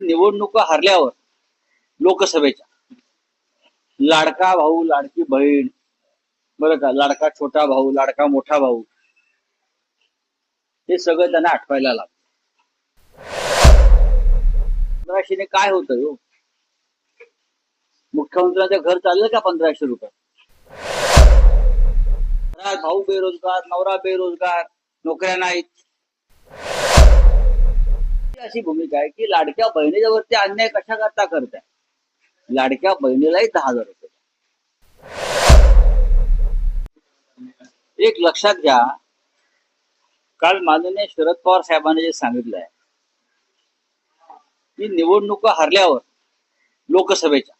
निवडणुका हरल्यावर लोकसभेच्या. लाडका भाऊ लाडकी बहीण बरं का लाडका छोटा भाऊ लाडका मोठा भाऊ हे सगळं त्यांना आठवायला लागलं पंधराशेने काय होत हो? मुख्यमंत्र्यांचं घर चाललं का पंधराशे रुपये? भाऊ बेरोजगार नवरा बेरोजगार नोकऱ्या नाहीत. अशी भूमिका आहे की लाडक्या बहिणीच्या वरती अन्याय कशा करता करताय? लाडक्या बहिणीलाही दहा हजार रुपये एक लक्षात घ्या काल माननीय शरद पवार साहेबांनी जे सांगितलंय की निवडणुका हरल्यावर लोकसभेच्या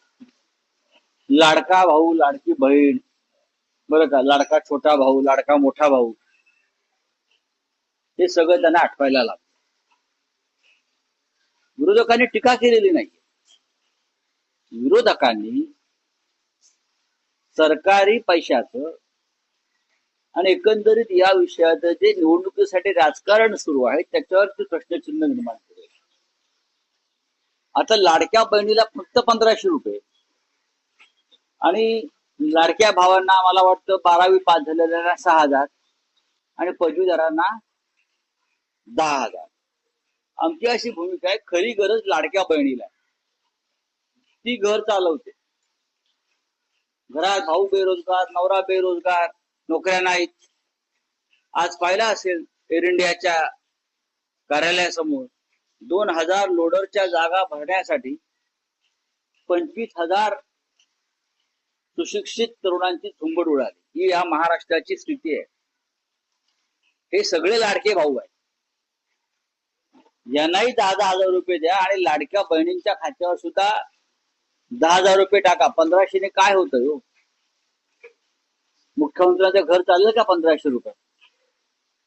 लाडका भाऊ लाडकी बहीण बरं का लाडका छोटा भाऊ लाडका मोठा भाऊ हे सगळं त्यांना आठवायला लागलं विरोधकांनी टीका केलेली नाही विरोधकांनी सरकारी पैशाचं आणि एकंदरीत या विषयाचं जे निवडणुकीसाठी राजकारण सुरू आहे त्याच्यावरती प्रश्नचिन्ह निर्माण केले आता लाडक्या बहिणीला फक्त पंधराशे रुपये. आणि लाडक्या भावांना मला वाटतं बारावी पास झालेल्यांना सहा हजार आणि पदवीधरांना दहा हजार. आमची अशी भूमिका आहे खरी गरज लाडक्या बहिणीला ती घर चालवते. घरात भाऊ बेरोजगार नवरा बेरोजगार नोकऱ्या नाहीत. आज पाहिला असेल एअर इंडियाच्या कार्यालयासमोर दोन हजार लोडरच्या जागा भरण्यासाठी पंचवीस हजार सुशिक्षित तरुणांची झुंबड उडाली. ही या महाराष्ट्राची स्थिती आहे. हे सगळे लाडके भाऊ आहेत. यांनाही दहा दहा हजार रुपये द्या आणि लाडक्या बहिणींच्या खात्यावर सुद्धा दहा हजार रुपये टाका. पंधराशेने काय होतं हो? मुख्यमंत्र्यांचं घर चाललं का पंधराशे रुपये?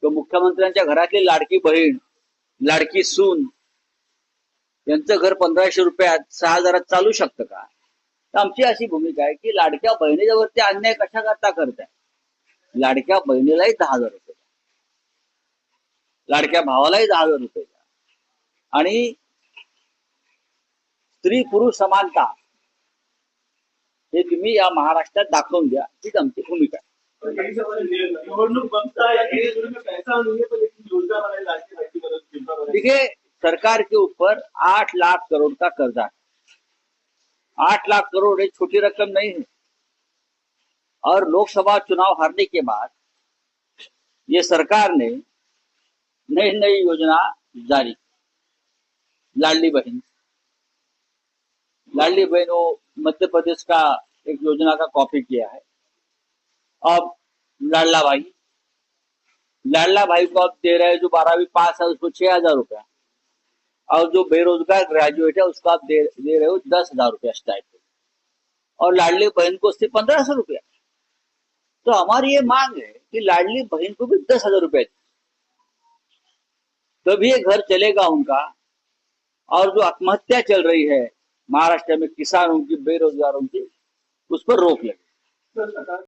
किंवा मुख्यमंत्र्यांच्या घरातली लाडकी बहीण लाडकी सून यांचं घर पंधराशे रुपयात सहा हजारात चालू शकतं का? तर आमची अशी भूमिका आहे की लाडक्या बहिणीच्या वरती अन्याय कशा करता करताय? लाडक्या बहिणीलाही दहा हजार रुपये लाडक्या भावालाही दहा हजार रुपये आणि स्त्री पुरुष समानता हे तुम्ही या महाराष्ट्रात दाखवून द्या हीच आमची भूमिका आहे. है देखिए सरकार के ऊपर आठ लाख करोड़ का कर्जा है आठ लाख करोड़ एक छोटी रकम नहीं है और लोकसभा चुनाव हारने के बाद ये सरकार ने नई नई योजना जारी की. लाडली बहन लाडली बहन मध्य प्रदेश का एक योजना का कॉपी किया है। अब लाडला भाई। लाडला भाई को आप दे रहे हैं जो बारहवीं पास है उसको छह हज़ार रुपया। और जो बेरोजगार ग्रेजुएट है उसको आप दे, दे रहे हो दस हज़ार रुपया स्टाइप और लाडली बहन को सिर्फ़ पंद्रह सौ रुपया। तो हमारी ये मांग है कि लाडली बहन को भी दस हज़ार रुपया। तभी ये घर चलेगा उनका। और जो आत्महत्या चल रही है महाराष्ट्र में किसानों की बेरोजगारों की उस पर रोक लगे।